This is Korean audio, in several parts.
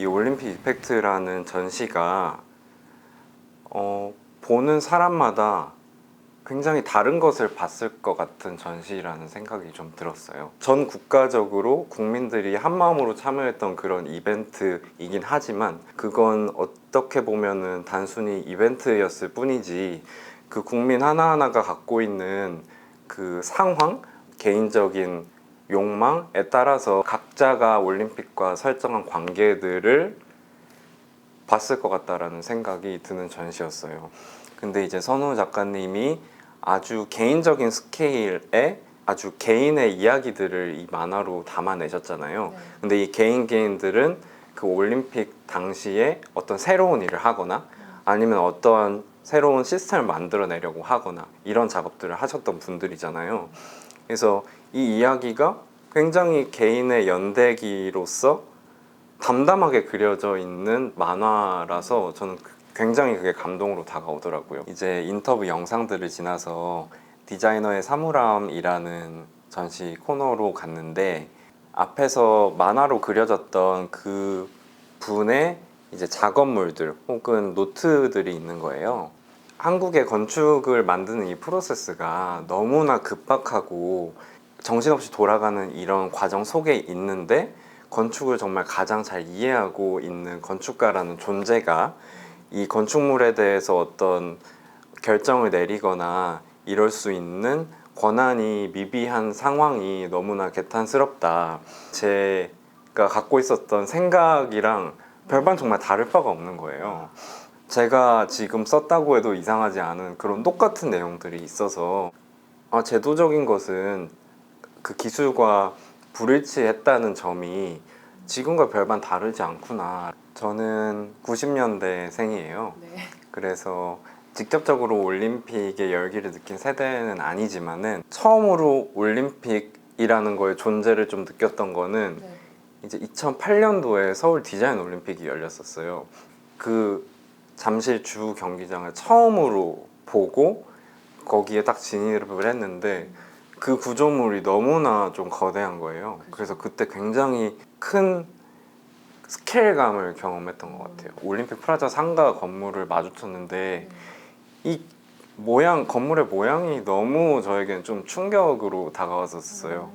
이 올림픽 이펙트라는 전시가 어, 보는 사람마다 굉장히 다른 것을 봤을 것 같은 전시라는 생각이 좀 들었어요. 전 국가적으로 국민들이 한 마음으로 참여했던 그런 이벤트이긴 하지만 그건 어떻게 보면은 단순히 이벤트였을 뿐이지 그 국민 하나하나가 갖고 있는 그 상황, 개인적인 욕망에 따라서 각자가 올림픽과 설정한 관계들을 봤을 것 같다라는 생각이 드는 전시였어요. 근데 이제 선우 작가님이 아주 개인적인 스케일의 아주 개인의 이야기들을 이 만화로 담아내셨잖아요. 네. 근데 이 개인 개인들은 그 올림픽 당시에 어떤 새로운 일을 하거나 아니면 어떠한 새로운 시스템을 만들어내려고 하거나 이런 작업들을 하셨던 분들이잖아요. 그래서 이 이야기가 굉장히 개인의 연대기로서 담담하게 그려져 있는 만화라서 저는 그- 굉장히 그게 감동으로 다가오더라고요. 이제 인터뷰 영상들을 지나서 디자이너의 사물함이라는 전시 코너로 갔는데 앞에서 만화로 그려졌던 그 분의 이제 작업물들 혹은 노트들이 있는 거예요. 한국의 건축을 만드는 이 프로세스가 너무나 급박하고 정신없이 돌아가는 이런 과정 속에 있는데 건축을 정말 가장 잘 이해하고 있는 건축가라는 존재가 이 건축물에 대해서 어떤 결정을 내리거나 이럴 수 있는 권한이 미비한 상황이 너무나 개탄스럽다. 제가 갖고 있었던 생각이랑 별반 정말 다를 바가 없는 거예요. 제가 지금 썼다고 해도 이상하지 않은 그런 똑같은 내용들이 있어서 아, 제도적인 것은 그 기술과 불일치했다는 점이 지금과 별반 다르지 않구나. 저는 90년대 생이에요. 네. 그래서 직접적으로 올림픽의 열기를 느낀 세대는 아니지만은 처음으로 올림픽이라는 거의 존재를 좀 느꼈던 거는 네. 이제 2008년도에 서울 디자인 올림픽이 열렸었어요. 그 잠실 주 경기장을 처음으로 보고 거기에 딱 진입을 했는데 그 구조물이 너무나 좀 거대한 거예요. 그래서 그때 굉장히 큰 스케일감을 경험했던 것 같아요. 올림픽 프라자 상가 건물을 마주쳤는데 이 모양 건물의 모양이 너무 저에겐 좀 충격으로 다가왔었어요.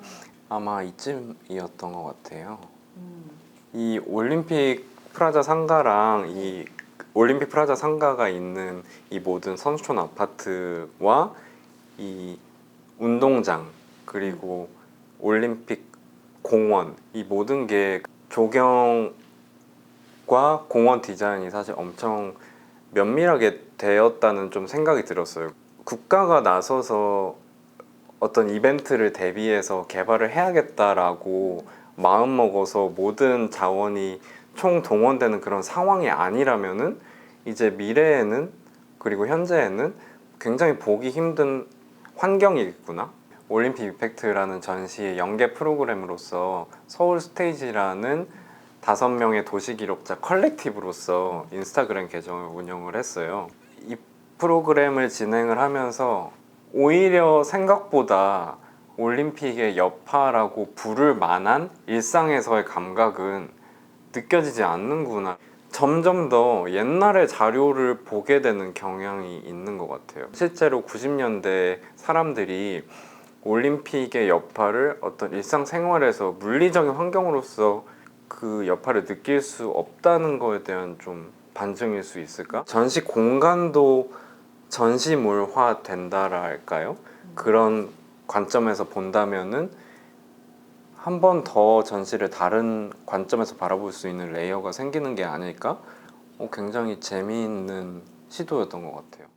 아마 이쯤이었던 것 같아요. 음. 이 올림픽 프라자 상가랑 이 올림픽 프라자 상가가 있는 이 모든 선수촌 아파트와 이 운동장 그리고 올림픽 공원 이 모든 게 조경과 공원 디자인이 사실 엄청 면밀하게 되었다는 좀 생각이 들었어요. 국가가 나서서 어떤 이벤트를 대비해서 개발을 해야겠다라고 마음 먹어서 모든 자원이 총 동원되는 그런 상황이 아니라면은 이제 미래에는 그리고 현재에는 굉장히 보기 힘든 환경이겠구나. 올림픽 이펙트라는 전시의 연계 프로그램으로서 서울 스테이지라는 다섯 명의 도시 기록자 컬렉티브로서 인스타그램 계정을 운영을 했어요. 이 프로그램을 진행을 하면서 오히려 생각보다 올림픽의 여파라고 부를 만한 일상에서의 감각은 느껴지지 않는구나. 점점 더 옛날의 자료를 보게 되는 경향이 있는 것 같아요. 실제로 90년대 사람들이 올림픽의 여파를 어떤 일상생활에서 물리적인 환경으로서 그 여파를 느낄 수 없다는 거에 대한 좀 반증일 수 있을까? 전시 공간도 전시물화 된다랄까요? 그런 관점에서 본다면은 한 번 더 전시를 다른 관점에서 바라볼 수 있는 레이어가 생기는 게 아닐까? 어, 굉장히 재미있는 시도였던 것 같아요.